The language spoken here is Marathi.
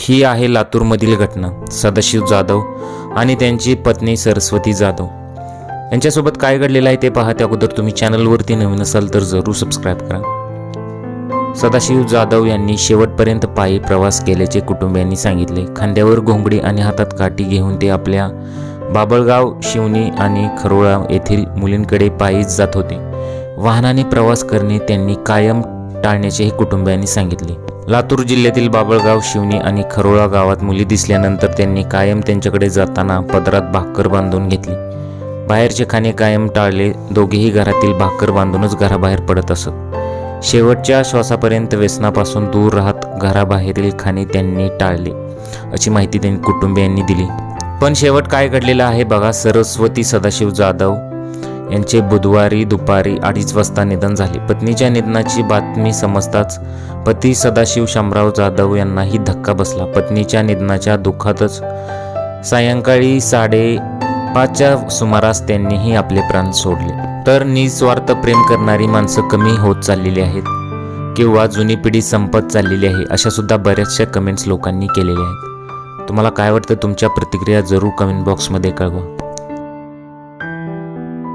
ही आहे लातूरमधील घटना सदाशिव जाधव आणि त्यांची पत्नी सरस्वती जाधव. यांच्यासोबत काय घडलेलं आहे ते पहा त्या अगोदर तुम्ही चॅनलवरती नवीन असाल तर जरूर सबस्क्राईब करा. सदाशिव जाधव यांनी शेवटपर्यंत पायी प्रवास केल्याचे कुटुंबियांनी सांगितले. खांद्यावर घोंगडी आणि हातात काठी घेऊन ते आपल्या बाबळगाव शिवणी आणि खरोळा येथील मुलींकडे पायीच जात होते. वाहनाने प्रवास करणे त्यांनी कायम टाळण्याचेही कुटुंबियांनी सांगितले. लातूर जिल्ह्यातील बाबळगाव शिवणी आणि खरोळा गावात मुली दिसल्यानंतर त्यांनी कायम त्यांच्याकडे जाताना पदरात भाकर बांधून घेतली. बाहेरचे खाणे कायम टाळले दोघेही घरातील भाकर बांधूनच घराबाहेर पडत असत. शेवटच्या श्वासापर्यंत व्यसनापासून दूर राहत घराबाहेरील खाणे त्यांनी टाळले अशी माहिती त्यांनी कुटुंबियांनी दिली. पण शेवट काय घडलेलं आहे बघा. सरस्वती सदाशिव जाधव यांचे बुधवारी दुपारी अडीच वाजता निधन झाले. पत्नीच्या निधनाची बातमी समजताच पती सदाशिव शामराव जाधव यांनाही धक्का बसला. पत्नीच्या निधनाच्या दुःखातच सायंकाळी साडे पाचच्या सुमारास त्यांनीही आपले प्राण सोडले. तर निस्वार्थ प्रेम करणारी माणसं कमी होत चाललेली आहेत किंवा जुनी पिढी संपत चाललेली आहे अशा सुद्धा बऱ्याचशा कमेंट्स लोकांनी केलेल्या आहेत. तुम्हाला काय वाटतं? तुमच्या प्रतिक्रिया जरूर कमेंट बॉक्समध्ये कळवा.